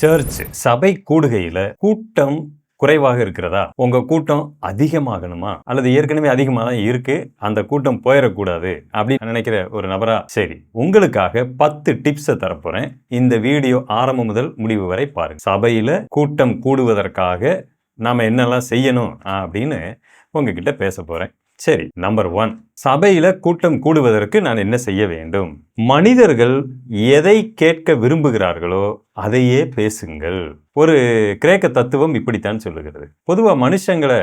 Search சபை கூடுகையில கூட்டம் குறைவாக இருக்கிறதா? உங்க கூட்டம் அதிகமாகணுமா? அல்லது ஏற்கனவே அதிகமாக தான் இருக்கு அந்த கூட்டம் போயிடக்கூடாது அப்படின்னு நினைக்கிற ஒரு நபரா? சரி உங்களுக்காக பத்து டிப்ஸை தரப்போறேன். இந்த வீடியோ ஆரம்பம் முதல் முடிவு வரை பாருங்க. சபையில கூட்டம் கூடுவதற்காக நாம என்னெல்லாம் செய்யணும் அப்படின்னு உங்ககிட்ட பேச போறேன். சரி நம்பர் ஒன் சபையில் கூட்டம் கூடுவதற்கு நான் என்ன செய்ய வேண்டும்? மனிதர்கள் எதை கேட்க விரும்புகிறார்களோ அதையே பேசுங்கள். ஒரு கிரேக்க தத்துவம் இப்படித்தான் சொல்லுகிறது. பொதுவாக மனுஷங்களை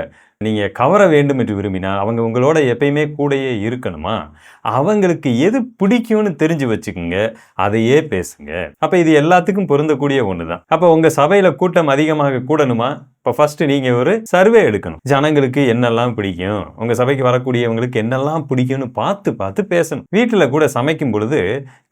நீங்கள் கவர வேண்டும் என்று விரும்பினால் அவங்க உங்களோட எப்பயுமே கூடயே இருக்கணுமா? அவங்களுக்கு எது பிடிக்கும்னு தெரிஞ்சு வச்சுக்கோங்க அதையே பேசுங்க. அப்போ இது எல்லாத்துக்கும் பொருந்தக்கூடிய ஒன்று தான் அப்போ உங்கள் சபையில் கூட்டம் அதிகமாக கூடணுமா? இப்போ ஃபஸ்ட்டு நீங்கள் ஒரு சர்வே எடுக்கணும். ஜனங்களுக்கு என்னெல்லாம் பிடிக்கும்? உங்கள் சபைக்கு வரக்கூடியவங்களுக்கு என்னெல்லாம் பிடிக்கும்னு பார்த்து பார்த்து பேசணும். வீட்டில் கூட சமைக்கும் பொழுது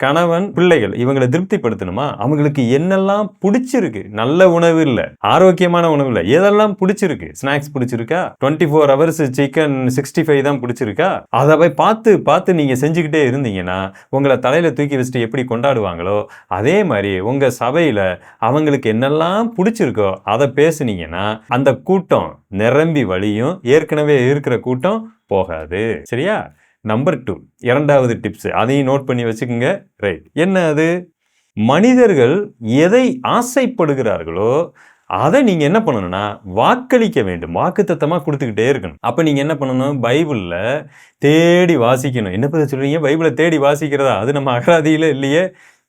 கணவன் பிள்ளைகள் இவங்களை திருப்திப்படுத்தணுமா? அவங்களுக்கு என்னெல்லாம் பிடிச்சிருக்கு? நல்ல உணவு இல்லை ஆரோக்கியமான உணவு இல்லை எதெல்லாம் பிடிச்சிருக்கு? ஸ்நாக்ஸ் பிடிச்சிருக்கா? Twenty four hours chicken sixty five தான் பிடிச்சிருக்கா? அதை போய் பார்த்து பார்த்து நீங்கள் செஞ்சுக்கிட்டே இருந்தீங்கன்னா உங்களை தலையில் தூக்கி வச்சுட்டு எப்படி கொண்டாடுவாங்களோ அதே மாதிரி உங்கள் சபையில் அவங்களுக்கு என்னெல்லாம் பிடிச்சிருக்கோ அதை பேசுனீங்கன்னா அந்த கூட்டம் நிரம்பி வழியும் ஏற்கனவே இருக்கிற கூட்டம் போகாது. சரியா? நம்பர் டூ இரண்டாவது டிப்ஸ் அதையும் நோட் பண்ணி வச்சுக்கோங்க. ரைட் என்ன அது? மனிதர்கள் எதை ஆசைப்படுகிறார்களோ அதை நீங்கள் என்ன பண்ணணும்னா வாக்களிக்க வேண்டும். வாக்குத்தத்தமாக கொடுத்துக்கிட்டே இருக்கணும். அப்போ நீங்கள் என்ன பண்ணணும்? பைபிளில் தேடி வாசிக்கணும். என்ன பதில் சொல்கிறீங்க பைபிளை தேடி வாசிக்கிறதா? அது நம்ம அகராதியில் இல்லையே.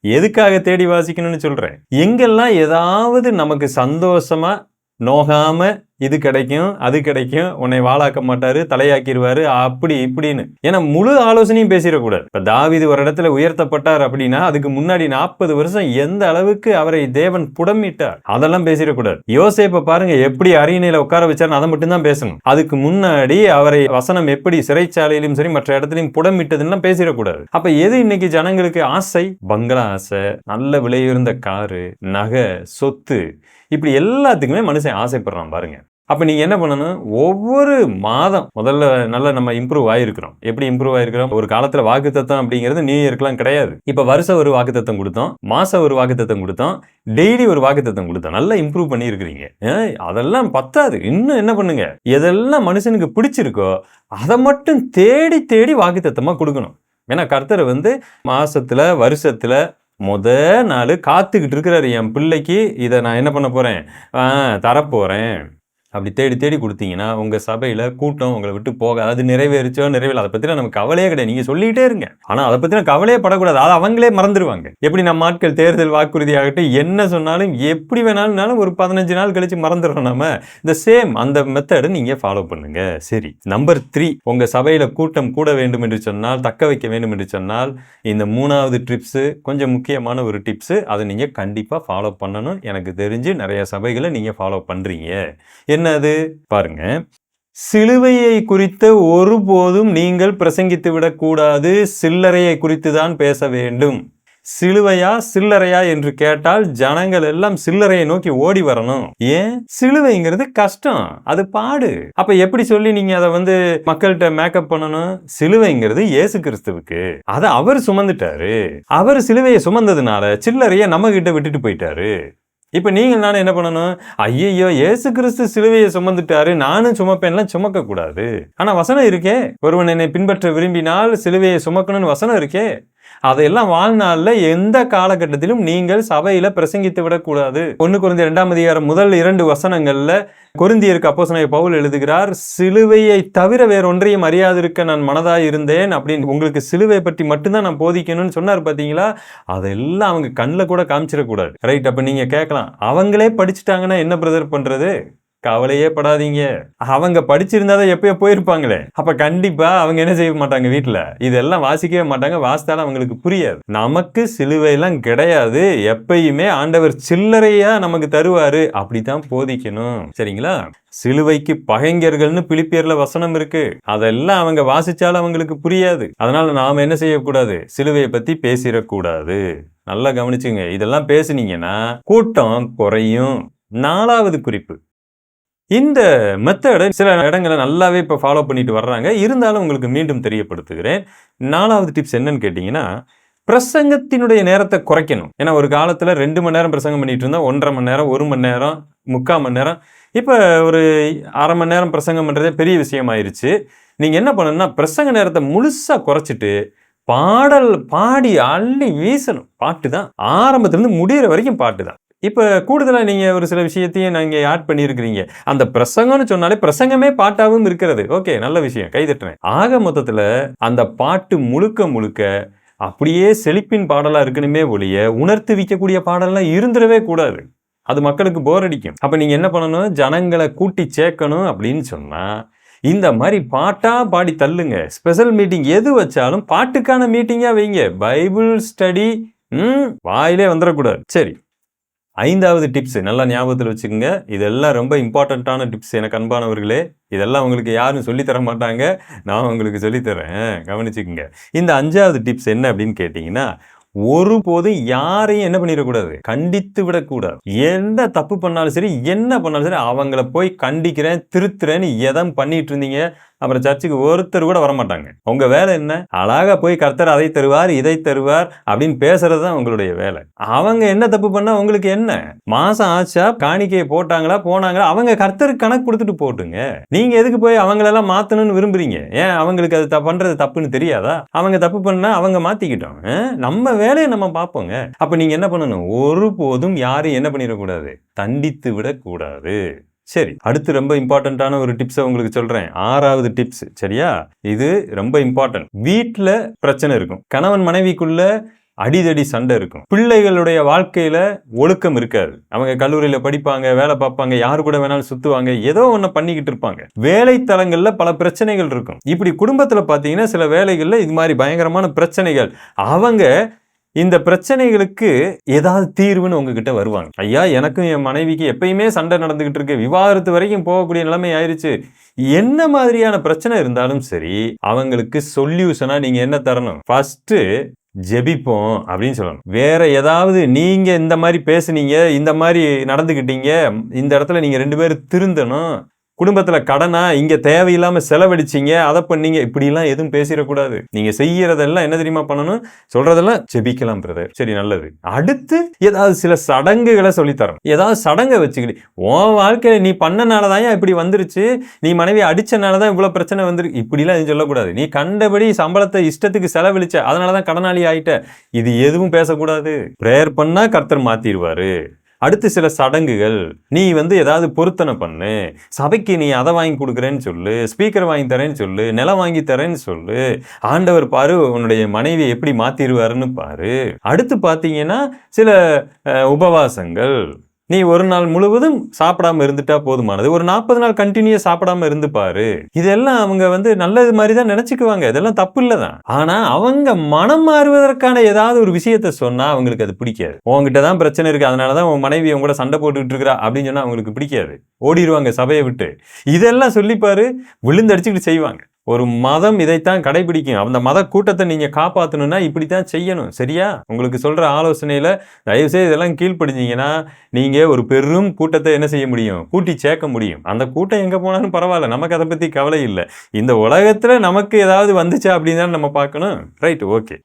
எதுக்காக தேடி வாசிக்கணும்னு சொல்கிறேன் எங்கெல்லாம் ஏதாவது நமக்கு சந்தோஷமாக நோகாமல் இது கிடைக்கும் அது கிடைக்கும் உன்னை வாழாக்க மாட்டாரு தலையாக்கிடுவாரு அப்படி இப்படின்னு. ஏன்னா முழு ஆலோசனையும் பேசிடக்கூடாது. இப்போ தாவீது ஒரு இடத்துல உயர்த்தப்பட்டார் அப்படின்னா அதுக்கு முன்னாடி நாற்பது வருஷம் எந்த அளவுக்கு அவரை தேவன் புடமிட்டார் அதெல்லாம் பேசிடக்கூடாது. யோசேப்பை பாருங்க எப்படி அரியணையில உட்கார வச்சாருன்னு அதை மட்டும் தான் பேசணும். அதுக்கு முன்னாடி அவரை வசனம் எப்படி சிறைச்சாலையிலும் சரி மற்ற இடத்துலையும் புடமிட்டதுன்னா பேசிடக்கூடாது. அப்ப எது இன்னைக்கு ஜனங்களுக்கு ஆசை? பங்களா ஆசை நல்ல விலையுயர்ந்த காரு நகை சொத்து இப்படி எல்லாத்துக்குமே மனுஷன் ஆசைப்படுறான் பாருங்க. அப்போ நீங்கள் என்ன பண்ணணும்? ஒவ்வொரு மாதம் முதல்ல நல்லா நம்ம இம்ப்ரூவ் ஆகிருக்கிறோம் எப்படி இம்ப்ரூவ் ஆகிருக்கிறோம் ஒரு காலத்துல வாக்குத்தத்தம் அப்படிங்கிறது நியூ இயர்க்கெலாம் கிடையாது. இப்போ வருஷம் ஒரு வாக்குத்தத்தம் கொடுத்தோம் மாதம் ஒரு வாக்குத்தத்தம் கொடுத்தோம் டெய்லி ஒரு வாக்குத்தத்தம் கொடுத்தோம். நல்லா இம்ப்ரூவ் பண்ணியிருக்கிறீங்க. அதெல்லாம் பத்தாது. இன்னும் என்ன பண்ணுங்க? எதெல்லாம் மனுஷனுக்கு பிடிச்சிருக்கோ அதை மட்டும் தேடி தேடி வாக்குத்தத்தமா கொடுக்கணும். ஏன்னா கர்த்தர் வந்து மாசத்துல வருஷத்துல முத நாள் காத்துக்கிட்டு இருக்கிறாரு. என் பிள்ளைக்கு இதை நான் என்ன பண்ண போகிறேன் தரப்போகிறேன் அப்படி தேடி தேடி கொடுத்தீங்கன்னா உங்கள் சபையில் கூட்டம் உங்களை விட்டு போக அது நிறைவேறிச்சோ நிறைவேறல அதை பற்றி நமக்கு கவலையே கிடையாது. நீங்கள் சொல்லிகிட்டே இருங்க. ஆனால் அதை பத்தின கவலையே படக்கூடாது. அதை அவங்களே மறந்துடுவாங்க எப்படி நம்ம ஆட்கள் தேர்தல் வாக்குறுதி ஆகட்டும் என்ன சொன்னாலும் எப்படி வேணாலும்னாலும் ஒரு பதினஞ்சு நாள் கழித்து மறந்துடுறோம் நம்ம இந்த சேம் அந்த மெத்தடை நீங்கள் ஃபாலோ பண்ணுங்க. சரி. நம்பர் த்ரீ உங்கள் சபையில் கூட்டம் கூட வேண்டும் என்று சொன்னால் தக்க வைக்க வேண்டும் என்று சொன்னால் இந்த மூணாவது ட்ரிப்ஸு கொஞ்சம் முக்கியமான ஒரு டிப்ஸு அதை நீங்கள் கண்டிப்பாக ஃபாலோ பண்ணணும். எனக்கு தெரிஞ்சு நிறைய சபைகளை நீங்கள் ஃபாலோ பண்ணுறீங்க என்ன என்னது? பாருங்க. சிலுவையை குறித்து ஒருபோதும் நீங்கள் பிரசங்கித்து விடக்கூடாது சில்லறையை குறித்து தான் பேச வேண்டும். சிலுவையா சில்லறையா என்று கேட்டால் ஜனங்கள் எல்லாம் சில்லறையை நோக்கி ஓடி வரணும். ஏன்? சிலுவைங்கிறது கஷ்டம். அது பாடு. அப்ப எப்படி சொல்லி நீங்க அதை வந்து மக்கள்கிட்ட மேக்கப் பண்ணணும்? சிலுவைங்கிறது இயேசு கிறிஸ்துவுக்கு. அதை அவர் சுமந்துட்டாரு. அவர் சிலுவையை சுமந்ததுனால சில்லறையை நம்ம கிட்ட விட்டுட்டு போயிட்டாரு. இப்போ நீங்கள் நானும் என்ன பண்ணணும்? ஐயையோ ஏசு கிறிஸ்து சிலுவையை சுமந்துட்டாரு. நானும் சுமப்பேன்லாம் சுமக்க கூடாது. ஆனால் வசனம் இருக்கே. ஒருவன் என்னை பின்பற்ற விரும்பினால் சிலுவையை சுமக்கணும்னு வசனம் இருக்கே. அதையெல்லாம் வாழ்நாளில் எந்த காலகட்டத்திலும் நீங்கள் சபையில் பிரசங்கித்து விடக்கூடாது. ஒன்று குறைந்த இரண்டாம் அதிகாரம் முதல் இரண்டு வசனங்களில் குருந்தியருக்கு அப்போ அப்போஸ்தலனாகிய பவுல் எழுதுகிறார் சிலுவையை தவிர வேற ஒன்றையும் அறியாதிருக்க நான் மனதாக இருந்தேன் அப்படின்னு. உங்களுக்கு சிலுவை பற்றி மட்டும்தான் நான் போதிக்கணும்னு சொன்னார் பார்த்தீங்களா அதெல்லாம் அவங்க கண்ணில் கூட காமிச்சிடக்கூடாது. ரைட் அப்போ நீங்கள் கேட்கலாம் அவங்களே படிச்சுட்டாங்கன்னா என்ன பிரதர் பண்ணுறது கவலையே படாதீங்க. அவங்க படிச்சிருந்தாதான் எப்பயோ போயிருப்பாங்களே. அப்ப கண்டிப்பா அவங்க என்ன செய்ய மாட்டாங்க வீட்டுல இதெல்லாம் வாசிக்கவே மாட்டாங்க. வாசித்தாலும் அவங்களுக்கு புரியாது. நமக்கு சிலுவையெல்லாம் கிடையாது. எப்பயுமே ஆண்டவர் சில்லறையா நமக்கு தருவாரு. அப்படித்தான் போதிக்கணும். சரிங்களா? சிலுவைக்கு பகைஞர்கள்னு பிலிப்பியர்ல வசனம் இருக்கு. அதெல்லாம் அவங்க வாசிச்சாலும் அவங்களுக்கு புரியாது. அதனால நாம என்ன செய்யக்கூடாது? சிலுவையை பத்தி பேசிடக்கூடாது. நல்லா கவனிச்சுங்க. இதெல்லாம் பேசுனீங்கன்னா கூட்டம் குறையும். நாலாவது குறிப்பு. இந்த மெத்தடை சில இடங்களை நல்லாவே இப்போ ஃபாலோ பண்ணிட்டு வர்றாங்க. இருந்தாலும் உங்களுக்கு மீண்டும் தெரியப்படுத்துகிறேன். நாலாவது டிப்ஸ் என்னன்னு கேட்டிங்கன்னா பிரசங்கத்தினுடைய நேரத்தை குறைக்கணும். ஏன்னா ஒரு காலத்தில் ரெண்டு மணி நேரம் பிரசங்கம் பண்ணிட்டு இருந்தால் ஒன்றரை மணி நேரம் ஒரு மணி நேரம் முக்கால் மணி நேரம். இப்போ ஒரு அரை மணி நேரம் பிரசங்கம் பண்ணுறதே பெரிய விஷயம் நீங்கள் என்ன பண்ணணும்னா பிரசங்க நேரத்தை முழுசாக குறைச்சிட்டு பாடல் பாடி அள்ளி வீசணும். பாட்டு தான். ஆரம்பத்துலேருந்து முடிகிற வரைக்கும் பாட்டு தான். இப்போ கூடுதலாக நீங்கள் ஒரு சில விஷயத்தையும் நீங்கள் ஆட் பண்ணியிருக்கிறீங்க. அந்த பிரசங்கம்னு சொன்னாலே பிரசங்கமே பாட்டாகவும் இருக்கிறது. ஓகே நல்ல விஷயம். கைதட்டுறேன் ஆக மொத்தத்தில் அந்த பாட்டு முழுக்க முழுக்க அப்படியே செழிப்பின் பாடலாக இருக்கணுமே ஒழிய உணர்த்து வைக்கக்கூடிய பாடலாம் இருந்துடவே கூடாது. அது மக்களுக்கு போர் அடிக்கும். அப்போ நீங்கள் என்ன பண்ணணும்? ஜனங்களை கூட்டி சேர்க்கணும் அப்படின்னு சொன்னால் இந்த மாதிரி பாட்டாக பாடி தள்ளுங்க. ஸ்பெஷல் மீட்டிங் எது வச்சாலும் பாட்டுக்கான மீட்டிங்காக வைங்க. பைபிள் ஸ்டடி ம் வாயிலே வந்துடக்கூடாது. சரி. ஐந்தாவது டிப்ஸ் நல்லா ஞாபகத்தில் வச்சுக்கோங்க. இதெல்லாம் ரொம்ப இம்பார்ட்டண்ட்டான டிப்ஸ் எனக்கு அன்பானவர்களே. இதெல்லாம் உங்களுக்கு யாரும் சொல்லித்தர மாட்டாங்க. நான் உங்களுக்கு சொல்லித்தரேன். கவனிச்சுக்கோங்க. இந்த அஞ்சாவது டிப்ஸ் என்ன அப்படின்னு கேட்டிங்கன்னா ஒருபோதும் யாரையும் என்ன பண்ணிடக்கூடாது? கண்டித்து விடக்கூடாது. எந்த தப்பு பண்ணாலும் சரி என்ன பண்ணாலும் சரி அவங்கள போய் கண்டிக்கிறேன் திருத்துறேன்னு எதம் பண்ணிட்டு இருந்தீங்க அப்புறம் சர்ச்சுக்கு ஒருத்தர் கூட வரமாட்டாங்க. உங்க வேலை என்ன? அழகா போய் கர்த்தர் அதை தருவார் இதை தருவார் அப்படின்னு பேசுறது தான் உங்களுடைய வேலை. அவங்க என்ன தப்பு பண்ணா உங்களுக்கு என்ன? மாதம் ஆச்சா? காணிக்கையை போட்டாங்களா? போனாங்களா? அவங்க கர்த்தருக்கு கணக்கு கொடுத்துட்டு போட்டுங்க. நீங்க எதுக்கு போய் அவங்களெல்லாம் மாத்தணும்னு விரும்புறீங்க? ஏன் அவங்களுக்கு அது த- பண்ணுறது தப்புன்னு தெரியாதா? அவங்க தப்பு பண்ணா அவங்க மாத்திக்கிட்டோம். நம்ம வேலையை நம்ம பார்ப்போங்க. அப்போ நீங்க என்ன பண்ணணும்? ஒருபோதும் யாரையும் என்ன பண்ணிடக்கூடாது? தண்டித்து விடக்கூடாது. சரி அடுத்து ரொம்ப இம்பார்ட்டண்ட்டான ஒரு டிப்ஸை உங்களுக்கு சொல்கிறேன் ஆறாவது டிப்ஸ் சரியா? இது ரொம்ப இம்பார்ட்டன்ட். வீட்டில் பிரச்சனை இருக்கும். கணவன் மனைவிக்குள்ள அடிதடி சண்டை இருக்கும். பிள்ளைகளுடைய வாழ்க்கையில் ஒழுக்கம் இருக்காது. அவங்க கல்லூரியில் படிப்பாங்க வேலை பார்ப்பாங்க யாரு கூட வேணாலும் சுற்றுவாங்க ஏதோ ஒன்று பண்ணிக்கிட்டு இருப்பாங்க. வேலை தளங்களில் பல பிரச்சனைகள் இருக்கும். இப்படி குடும்பத்தில் பார்த்தீங்கன்னா சில வேலைகளில் இது மாதிரி பயங்கரமான பிரச்சனைகள். அவங்க இந்த பிரச்சனைகளுக்கு ஏதாவது தீர்வுன்னு உங்ககிட்ட வருவாங்க. ஐயா எனக்கும் என் மனைவிக்கு எப்பயுமே சண்டை நடந்துகிட்டு இருக்கு. விவாகரத்து வரைக்கும் போகக்கூடிய நிலைமை ஆயிடுச்சு என்ன மாதிரியான பிரச்சனை இருந்தாலும் சரி அவங்களுக்கு சொல்யூஷனா நீங்க என்ன தரணும்? ஃபர்ஸ்ட் ஜெபிப்போம் அப்படின்னு சொல்லணும். வேற ஏதாவது நீங்க இந்த மாதிரி பேசுனீங்க இந்த மாதிரி நடந்துக்கிட்டீங்க இந்த இடத்துல நீங்க ரெண்டு பேரும் திருந்தணும். குடும்பத்தில் கடனா இங்கே தேவையில்லாமல் செலவழிச்சீங்க அதை பண்ணீங்க இப்படிலாம் எதுவும் பேசிடக்கூடாது. நீங்கள் செய்கிறதெல்லாம் என்ன தெரியுமா பண்ணணும்? சொல்கிறதெல்லாம் செபிக்கலாம் பிரதர் சரி நல்லது. அடுத்து ஏதாவது சில சடங்குகளை சொல்லித்தரணும். ஏதாவது சடங்கை வச்சுக்கிட்டு உன் வாழ்க்கையில் நீ பண்ணனால தான் இப்படி வந்துருச்சு. நீ மனைவி அடித்தனால தான் இவ்வளோ பிரச்சனை வந்துருக்கு இப்படிலாம் எதுவும் சொல்லக்கூடாது. நீ கண்டபடி சம்பளத்தை இஷ்டத்துக்கு செலவழிச்ச அதனால தான் கடனாளி ஆயிட்ட. இது எதுவும் பேசக்கூடாது. ப்ரேயர் பண்ணால் கர்த்தர் மாற்றிடுவார் அடுத்து சில சடங்குகள் நீ வந்து ஏதாவது பொருத்தனை பண்ணு. சபைக்கு நீ அதை வாங்கி கொடுக்குறேன்னு சொல்லு ஸ்பீக்கர் வாங்கி தரேன்னு சொல்லு நிலம் வாங்கி தரேன்னு சொல்லு. ஆண்டவர் பாரு உன்னுடைய மனைவியை எப்படி மாத்திருவாருன்னு பாரு. அடுத்து பார்த்தீங்கன்னா சில உபவாசங்கள். நீ ஒரு நாள் முழுவதும் சாப்பிடாம இருந்துட்டா போதுமானது. ஒரு நாற்பது நாள் கண்டினியூ சாப்பிடாம இருந்து பாரு. இதெல்லாம் அவங்க வந்து நல்லது மாதிரி தான் நினைச்சுக்குவாங்க. இதெல்லாம் தப்பு இல்லதான். ஆனா அவங்க மனம் மாறுவதற்கான ஏதாவது ஒரு விஷயத்த சொன்னா அவங்களுக்கு அது பிடிக்காது. உங்ககிட்ட தான் பிரச்சனை இருக்கு. அதனாலதான் உன் மனைவி உங்க கூட சண்டை போட்டுக்கிட்டு இருக்கிறா அப்படின்னு சொன்னா அவங்களுக்கு பிடிக்காது. ஓடிடுவாங்க சபையை விட்டு. இதெல்லாம் சொல்லிப்பாரு விழுந்தடிச்சுக்கிட்டு செய்வாங்க. ஒரு மதம் இதைத்தான் கடைபிடிக்கும். அந்த மத கூட்டத்தை நீங்கள் நீங்க இப்படி தான் செய்யணும். சரியா? உங்களுக்கு சொல்கிற ஆலோசனையில் தயவு செய்து இதெல்லாம் கீழ்ப்படிஞ்சிங்கன்னா நீங்கள் ஒரு பெரும் கூட்டத்தை என்ன செய்ய முடியும்? கூட்டி சேர்க்க முடியும். அந்த கூட்டம் எங்கே போனாலும் பரவாயில்ல. நமக்கு அதை பற்றி கவலை இல்லை. இந்த உலகத்தில் நமக்கு ஏதாவது வந்துச்சா அப்படின்னு தான் நம்ம பார்க்கணும். ரைட் ஓகே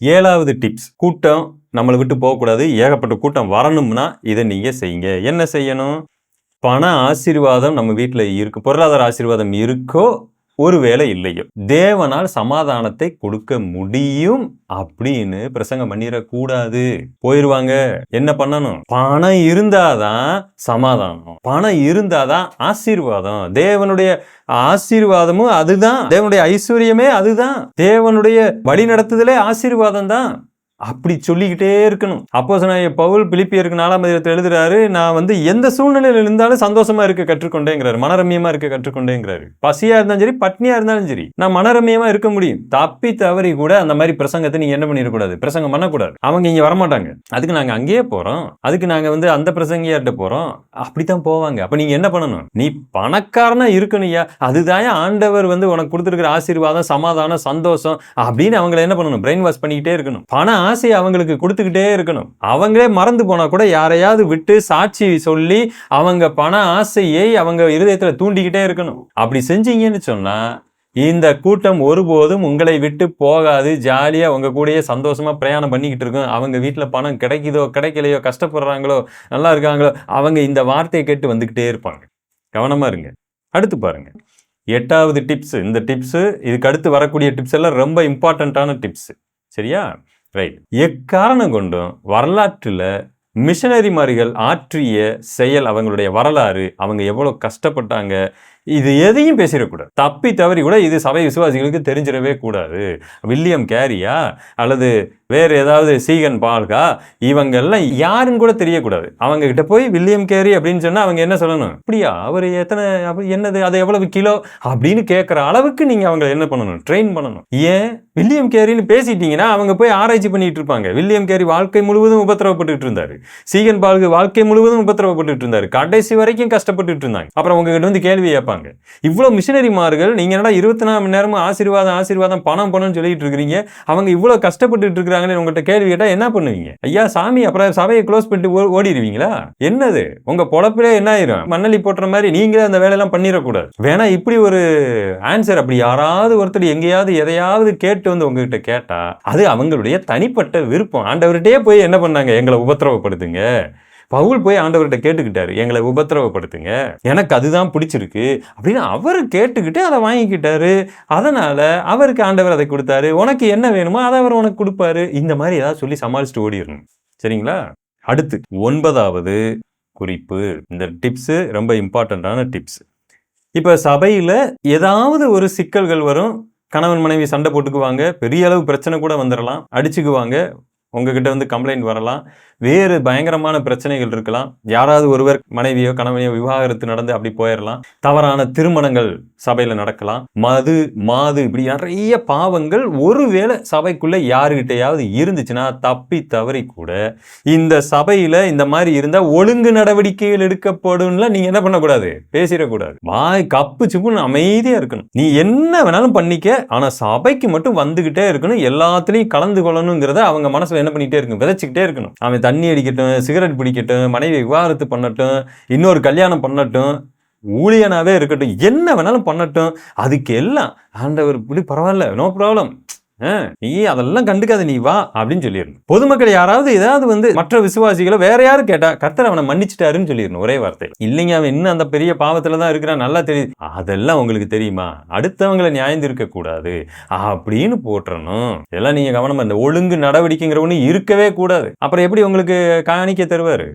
ஏழாவது டிப்ஸ் கூட்டம் நம்மளை விட்டு போகக்கூடாது. ஏகப்பட்ட கூட்டம் வரணும்னா இதை நீங்கள் செய்யுங்க. என்ன செய்யணும்? பண ஆசீர்வாதம் நம்ம வீட்டில் இருக்கு. பொருளாதார ஆசீர்வாதம் இருக்கோ ஒருவேளை இல்லையோ. தேவனால் சமாதானத்தை கொடுக்க முடியும் அப்படின்னு பிரசங்கம் பண்ணிடக்கூடாது. போயிருவாங்க. என்ன பண்ணணும்? பணம் இருந்தாதான் சமாதானம். பணம் இருந்தாதான் ஆசீர்வாதம். தேவனுடைய ஆசீர்வாதமும் அதுதான். தேவனுடைய ஐஸ்வர்யமே அதுதான். தேவனுடைய வழி நடத்துதலே ஆசீர்வாதம் தான் அப்படி சொல்லிக்கிட்டே இருக்கணும். அப்போ பவுல் பிலிப்பியருக்கு நாலாம் அதிகாரத்தில் எழுதுறாரு நான் வந்து எந்த சூழ்நிலையில் இருந்தாலும் சந்தோஷமா இருக்க கற்றுக்கொண்டேங்கிறாரு. மனரமியமா இருக்க கற்றுக்கொண்டேங்கிறாரு. பசியா இருந்தாலும் சரி பட்னியா இருந்தாலும் சரி நான் மனரமியமா இருக்க முடியும். தப்பி தவறி கூட அந்த மாதிரி பிரசங்கத்தை நீங்க என்ன பண்ணிடக்கூடாது? பிரசங்கம் பண்ணக்கூடாது. அவங்க இங்க வரமாட்டாங்க. அதுக்கு நாங்க அங்கேயே போறோம். அதுக்கு நாங்க வந்து அந்த பிரசங்கியார்கிட்ட போறோம். அப்படித்தான் போவாங்க. அப்ப நீங்க என்ன பண்ணணும்? நீ பணக்காரனா இருக்கணும்யா அதுதான் ஆண்டவர் வந்து உனக்கு கொடுத்துருக்கிற ஆசீர்வாதம் சமாதானம் சந்தோஷம் அப்படின்னு அவங்கள என்ன பண்ணணும்? பிரெயின் வாஷ் பண்ணிக்கிட்டே இருக்கணும். பணம் ஆசையை அவங்களுக்கு கொடுத்துக்கிட்டே இருக்கணும். அவங்களே மறந்து போனால் கூட யாரையாவது விட்டு சாட்சி சொல்லி அவங்க பண ஆசையை அவங்க இருதயத்தில் தூண்டிக்கிட்டே இருக்கணும். அப்படி செஞ்சீங்கன்னு சொன்னால் இந்த கூட்டம் ஒருபோதும் உங்களை விட்டு போகாது. ஜாலியாக உங்கள் கூடயே சந்தோஷமாக பிரயாணம் பண்ணிக்கிட்டு இருக்கும். அவங்க வீட்டில் பணம் கிடைக்குதோ கிடைக்கலையோ கஷ்டப்படுறாங்களோ நல்லா இருக்காங்களோ அவங்க இந்த வார்த்தையை கேட்டு வந்துக்கிட்டே இருப்பாங்க. கவனமாக இருங்க. அடுத்து பாருங்கள் எட்டாவது டிப்ஸு இந்த டிப்ஸு இதுக்கு அடுத்து வரக்கூடிய டிப்ஸ் எல்லாம் ரொம்ப இம்பார்ட்டண்ட்டான டிப்ஸ் சரியா? ரைட் எக்காரணம் கொண்டும் வரலாற்றில் மிஷனரிமார்கள் ஆற்றிய செயல் அவங்களுடைய வரலாறு அவங்க எவ்வளோ கஷ்டப்பட்டாங்க இது எதையும் பேசிடக்கூடாது. தப்பி தவறி கூட இது சபை விசுவாசிகளுக்கு தெரிஞ்சிடவே கூடாது. வில்லியம் கேரியா அல்லது வேறு ஏதாவது சீகன் பால்கா இவங்கெல்லாம் யாருன்னு கூட தெரியக்கூடாது. அவங்க கிட்ட போய் வில்லியம் கேரி அப்படின்னு சொன்னால் அவங்க என்ன சொல்லணும்? அப்படியா அவர் எத்தனை என்னது? அது எவ்வளவு கிலோ? அப்படின்னு கேட்குற அளவுக்கு நீங்கள் அவங்க என்ன பண்ணணும்? ட்ரெயின் பண்ணணும். ஏன்? வில்லியம் கேரின்னு பேசிட்டீங்கன்னா அவங்க போய் ஆராய்ச்சி பண்ணிட்டு இருப்பாங்க. வில்லியம் கேரி வாழ்க்கை முழுவதும் உபத்திரவப்பட்டு இருந்தார். சீகன் பால்கு வாழ்க்கை முழுவதும் உபத்திரவப்பட்டு இருந்தார். கடைசி வரைக்கும் கஷ்டப்பட்டுட்டு இருந்தாங்க. அப்புறம் உங்ககிட்ட வந்து கேள்வி கேட்பாங்க. இவ்வளவு மிஷினரிமார்கள் நீங்கள் என்னடா இருபத்தி நாலு மணி நேரமும் ஆசீர்வாதம் ஆசீர்வாதம் பணம் பணம்னு சொல்லிட்டு இருக்கிறீங்க. அவங்க இவ்வளவு கஷ்டப்பட்டுட்டு இருக்கிறாங்கன்னு உங்கள்கிட்ட கேள்வி கேட்டால் என்ன பண்ணுவீங்க? ஐயா சாமி அப்புறம் சபையை க்ளோஸ் பண்ணிட்டு ஓடிடுவீங்களா? என்னது? உங்க பொழப்பிலே என்ன ஆயிரும்? மண்ணலி போட்டுற மாதிரி நீங்களே அந்த வேலையெல்லாம் பண்ணிடக்கூடாது. வேணா இப்படி ஒரு ஆன்சர் அப்படி யாராவது ஒருத்தர் எங்கேயாவது எதையாவது கேட்டு வந்து உங்ககிட்ட கேட்டால் அது அவங்களுடைய தனிப்பட்ட விருப்பம். ஆண்டவர்கிட்டே போய் என்ன பண்ணாங்க? எங்களை உபத்திரவப்படுத்துங்க. பவுல் போய் ஆண்டவர்கிட்ட கேட்டுக்கிட்டாரு எங்களை உபத்திரவப்படுத்துங்க. எனக்கு அதுதான் பிடிச்சிருக்கு. அப்படின்னு அவர் கேட்டுக்கிட்டு அதை வாங்கிக்கிட்டாரு. அதனால அவருக்கு ஆண்டவர் அதை கொடுத்தாரு. உனக்கு என்ன வேணுமோ அதை அவர் உனக்கு கொடுப்பாரு. இந்த மாதிரி ஏதாவது சொல்லி சமாளிச்சுட்டு ஓடிடணும். சரிங்களா? அடுத்து ஒன்பதாவது குறிப்பு. இந்த டிப்ஸு ரொம்ப இம்பார்ட்டண்ட்டான டிப்ஸ். இப்போ சபையில் ஏதாவது ஒரு சிக்கல்கள் வரும் கணவன் மனைவி சண்டை போட்டுக்குவாங்க பெரிய அளவு பிரச்சனை கூட வந்துடலாம் அடிச்சுக்குவாங்க உங்ககிட்ட வந்து கம்ப்ளைண்ட் வரலாம். வேறு பயங்கரமான பிரச்சனைகள் இருக்கலாம். யாராவது ஒருவர் மனைவியோ கணவனையோ விவாகரத்து நடந்து அப்படி போயிடலாம் தவறான திருமணங்கள் சபையில் நடக்கலாம். மது மாது இப்படி நிறைய பாவங்கள் ஒருவேளை சபைக்குள்ளே யாருக்கிட்டையாவது இருந்துச்சுன்னா தப்பி தவறி கூட இந்த சபையில் இந்த மாதிரி இருந்தால் ஒழுங்கு நடவடிக்கைகள் எடுக்கப்படும்ல நீங்கள் என்ன பண்ணக்கூடாது? பேசிடக்கூடாது. வாய் கப்பு சிப்புன்னு அமைதியாக இருக்கணும். நீ என்ன வேணாலும் பண்ணிக்க ஆனால் சபைக்கு மட்டும் வந்துக்கிட்டே இருக்கணும். எல்லாத்துலேயும் கலந்து கொள்ளணுங்கிறத அவங்க மனசில் என்ன பண்ணிகிட்டே இருக்கணும்? விதைச்சிக்கிட்டே இருக்கணும். அவன் தண்ணி அடிக்கட்டும் சிகரெட் பிடிக்கட்டும் மனைவி விவாகரத்து பண்ணட்டும் இன்னொரு கல்யாணம் பண்ணட்டும் ஊழியனாவே இருக்கட்டும் என்ன வேணாலும் பண்ணட்டும் அதுக்கு எல்லாம் ஆண்டவர் இப்படி பரவாயில்ல நோ ப்ராப்ளம் நீ அதெல்லாம் கண்டுக்காத நீ வா அப்படின்னு சொல்லிடணும். பொதுமக்கள் யாராவது ஏதாவது வந்து மற்ற விசுவாசிகளை வேற யாரும் கேட்டா கர்த்தர் அவனை மன்னிச்சிட்டாருன்னு சொல்லிடணும் ஒரே வார்த்தை இல்லைங்க அவன் இன்னும் அந்த பெரிய பாவத்துல தான் இருக்கிறான் நல்லா தெரியுது. அதெல்லாம் உங்களுக்கு தெரியுமா? அடுத்தவங்களை நியாயம் இருக்க கூடாது. அப்படின்னு போட்டுறணும் இதெல்லாம் நீங்க கவனமா இந்த ஒழுங்கு நடவடிக்கைங்கிற ஒண்ணு இருக்கவே கூடாது. அப்புறம் எப்படி உங்களுக்கு காணிக்க தருவாரு?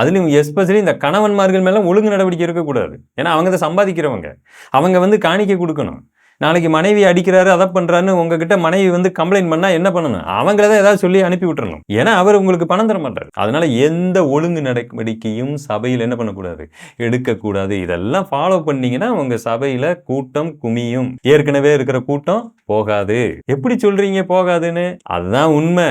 அதுலேயும் எஸ்பெஷலி இந்த கணவன்மார்கள் மேலே ஒழுங்கு நடவடிக்கை இருக்கக்கூடாது. ஏன்னா அவங்க தான் சம்பாதிக்கிறவங்க. அவங்க வந்து காணிக்க கொடுக்கணும். நாளைக்கு மனைவி அடிக்கிறாரு அதை பண்ணுறான்னு உங்ககிட்ட மனைவி வந்து கம்ப்ளைண்ட் பண்ணால் என்ன பண்ணணும்? அவங்கள தான் ஏதாவது சொல்லி அனுப்பி விட்டுறணும். ஏன்னா அவர் உங்களுக்கு பணம் தர மாட்டார். அதனால் எந்த ஒழுங்கு நடவடிக்கையும் சபையில் என்ன பண்ணக்கூடாது? எடுக்கக்கூடாது. இதெல்லாம் ஃபாலோ பண்ணீங்கன்னா உங்கள் சபையில் கூட்டம் குமியும். ஏற்கனவே இருக்கிற கூட்டம் போகாது. எப்படி சொல்கிறீங்க போகாதுன்னு? அதுதான் உண்மை.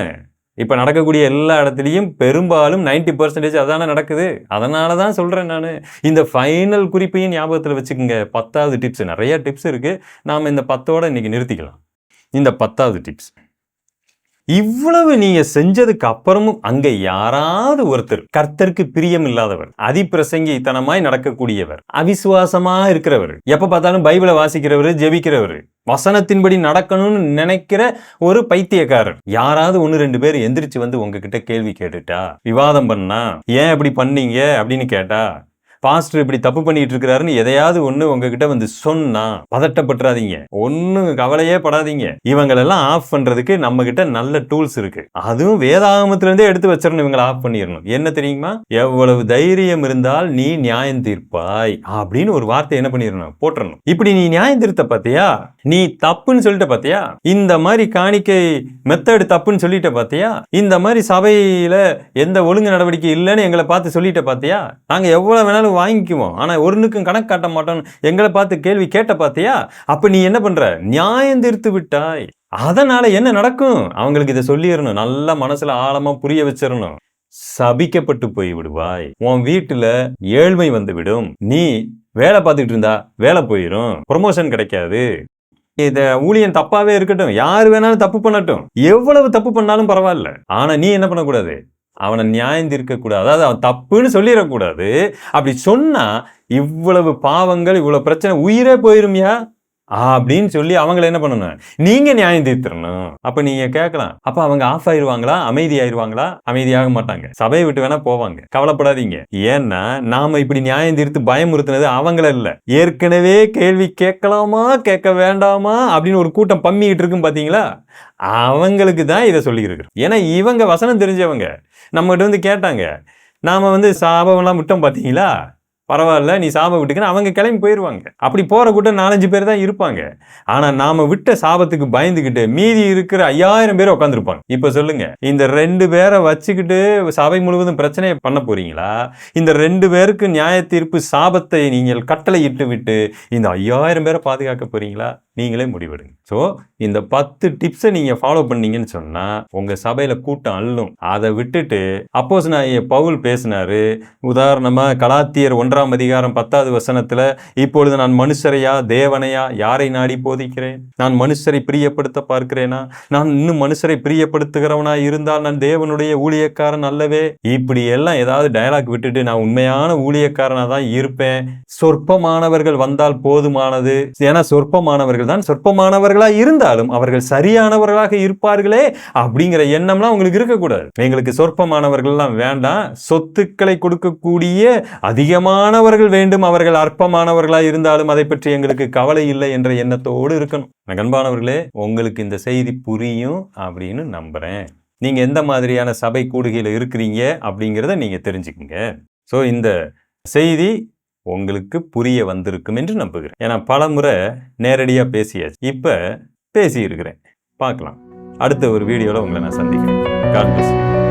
இப்போ நடக்கக்கூடிய எல்லா இடத்துலையும் பெரும்பாலும் 90% பர்சன்டேஜ் அதான நடக்குது. அதனால தான் சொல்கிறேன் நான். இந்த ஃபைனல் குறிப்பையும் ஞாபகத்தில் வச்சுக்கோங்க. பத்தாவது டிப்ஸ் நிறைய டிப்ஸ் இருக்குது நாம் இந்த பத்தோட இன்னைக்கு நிறுத்திக்கலாம். இந்த பத்தாவது டிப்ஸ் இவ்வளவு நீங்க செஞ்சதுக்கு அப்புறமும் அங்க யாராவது ஒருத்தர் கர்த்தருக்கு பிரியம் இல்லாதவர் அதிப்பிரசங்கித்தனமாய் நடக்கக்கூடியவர் அவிசுவாசமா இருக்கிறவர் எப்ப பார்த்தாலும் பைபிளை வாசிக்கிறவர் ஜெபிக்கிறவர் வசனத்தின்படி நடக்கணும்னு நினைக்கிற ஒரு பைத்தியக்காரர் யாராவது ஒன்று ரெண்டு பேர் எந்திரிச்சு வந்து உங்ககிட்ட கேள்வி கேட்டுட்டா விவாதம் பண்ணா ஏன் அப்படி பண்ணீங்க? அப்படின்னு கேட்டா பாஸ்டர் இப்படி தப்பு பண்ணிட்டு இருக்கிறாருன்னு எதையாவது ஒண்ணு உங்ககிட்ட வந்து சொன்னா பதட்டப்பட்டுறாதீங்க. ஒன்னும் கவலையே படாதீங்க. இவங்களெல்லாம் ஆஃப் பண்றதுக்கு நம்ம கிட்ட நல்ல டூல்ஸ் இருக்கு. அதுவும் வேதாகமத்துல இருந்தே எடுத்து வச்சிடணும் இவங்களை ஆஃப் பண்ணிடணும். என்ன தெரியுமா? எவ்வளவு தைரியம் இருந்தால் நீ நியாயம் தீர்ப்பாய் அப்படின்னு ஒரு வார்த்தை என்ன பண்ணிடணும்? போட்டுறணும். இப்படி நீ நியாயம் தீர்த்த பாத்தியா? நீ தப்புன்னு சொல்லிட்ட பாத்தியா? இந்த மாதிரி காணிக்கை மெத்தட் தப்புன்னு சொல்லிட்ட பாத்தியா? இந்த மாதிரி சபையில எந்த ஒழுங்கு நடவடிக்கை இல்லைன்னு எங்களை பார்த்து சொல்லிட்ட பாத்தியா? நாங்க எவ்வளவு வேணாலும் வாங்கிக்குவோம். ஆனால் ஒருனுக்கும் கணக்கு காட்ட மாட்டோம் எங்களை பார்த்து கேள்வி கேட்ட பார்த்தியா அப்ப நீ என்ன பண்ற? நியாயம் தீர்த்து விட்டாய். அதனால என்ன நடக்கும்? அவங்களுக்கு இதை சொல்லிடணும். நல்லா மனசுல ஆழமா புரிய வச்சிடணும். சபிக்கப்பட்டு போய் விடுவாய். உன் வீட்டுல ஏழ்மை வந்து விடும். நீ வேலை பார்த்துக்கிட்டு இருந்தா வேலை போயிடும் ப்ரொமோஷன் கிடைக்காது. இத ஊழியன் தப்பாவே இருக்கட்டும். யார் வேணாலும் தப்பு பண்ணட்டும். எவ்வளவு தப்பு பண்ணாலும் பரவாயில்ல. ஆனா நீ என்ன பண்ணக்கூடாது? அவனை நியாயம் கூடாது. அதாவது அவன் தப்புன்னு சொல்லிடக்கூடாது. அப்படி சொன்னா இவ்வளவு பாவங்கள் இவ்வளவு பிரச்சனை உயிரே போயிருமியா? அப்படின்னு சொல்லி அவங்கள என்ன பண்ணணும்? நீங்க நியாயம் தீர்த்திடணும். அப்ப நீங்க கேட்கலாம். அப்ப அவங்க ஆஃப் ஆயிருவாங்களா? அமைதி ஆயிருவாங்களா? அமைதியாக மாட்டாங்க. சபையை விட்டு வேணா போவாங்க. கவலைப்படாதீங்க. ஏன்னா நாம இப்படி நியாயம் தீர்த்து பயமுறுத்தினது அவங்கள இல்ல. ஏற்கனவே கேள்வி கேட்கலாமா? கேட்க வேண்டாமா? அப்படின்னு ஒரு கூட்டம் பம்மிக்கிட்டு இருக்கும் பாத்தீங்களா? அவங்களுக்கு தான் இதை சொல்லியிருக்கிறோம். ஏன்னா இவங்க வசனம் தெரிஞ்சவங்க. நம்மகிட்ட வந்து கேட்டாங்க. நாம வந்து சாபம்லாம் விட்டோம் பாத்தீங்களா? பரவாயில்ல நீ சாபம் விட்டுக்கன்னு அவங்க கிளம்பி போயிடுவாங்க அப்படி போகிற கூட்டம் நாலஞ்சு பேர் தான் இருப்பாங்க. ஆனால் நாம் விட்ட சாபத்துக்கு பயந்துக்கிட்டு மீதி இருக்கிற ஐயாயிரம் பேர் உட்காந்துருப்பாங்க இப்போ சொல்லுங்க இந்த ரெண்டு பேரை வச்சுக்கிட்டு சபை முழுவதும் பிரச்சனையை பண்ண போறீங்களா? இந்த ரெண்டு பேருக்கு நியாய தீர்ப்பு சாபத்தை நீங்கள் கட்டளையிட்டு விட்டு இந்த ஐயாயிரம் பேரை பாதுகாக்க போறீங்களா? நீங்களே முடிவெடுங்க. ஸோ இந்த பத்து டிப்ஸை நீங்கள் ஃபாலோ பண்ணீங்கன்னு சொன்னால் உங்கள் சபையில் கூட்டம் அள்ளும். அதை விட்டுட்டு அப்போஸ் நான் பவுல் பேசினார் உதாரணமாக கலாத்தியர் ஒன்றாம் அதிகாரம் பத்தாவது வசனத்தில் இப்பொழுது நான் மனுஷரையா தேவனையா யாரை நாடி போதிக்கிறேன்? நான் மனுஷரை பிரியப்படுத்த பார்க்கிறேனா? நான் இன்னும் மனுஷரை பிரியப்படுத்துகிறவனா இருந்தால் நான் தேவனுடைய ஊழியக்காரன் அல்லவே? இப்படி எல்லாம் ஏதாவது டயலாக் விட்டுட்டு நான் உண்மையான ஊழியக்காரனாக தான் இருப்பேன். சொற்பமானவர்கள் வந்தால் போதுமானது. ஏன்னா சொற்பமானவர்கள் தான் சொற்பமானவர்களா இருந்தாலும் அவர்கள் சரியானவர்களாக இருப்பார்களே அப்படிங்கிற எண்ணம்லாம் உங்களுக்கு இருக்கக்கூடாது. எங்களுக்கு சொற்பமானவர்கள்லாம் வேண்டாம். சொத்துக்களை கொடுக்கக்கூடிய அதிகமானவர்கள் வேண்டும். அவர்கள் அற்பமானவர்களா இருந்தாலும் அதை பற்றி எங்களுக்கு கவலை இல்லை என்ற எண்ணத்தோடு இருக்கணும். எனக்கு அன்பானவர்களே உங்களுக்கு இந்த செய்தி புரியும் அப்படின்னு நம்புறேன். நீங்க எந்த மாதிரியான சபை கூடுகையில் இருக்கிறீங்க அப்படிங்கிறத நீங்க தெரிஞ்சுக்கங்க. ஸோ இந்த செய்தி உங்களுக்கு புரிய வந்திருக்கும் என்று நம்புகிறேன். ஏன்னா பல முறை நேரடியாக பேசியாச்சு. இப்போ பேசியிருக்கிறேன். பார்க்கலாம். அடுத்த ஒரு வீடியோவில் உங்களை நான் சந்திக்கிறேன். God bless.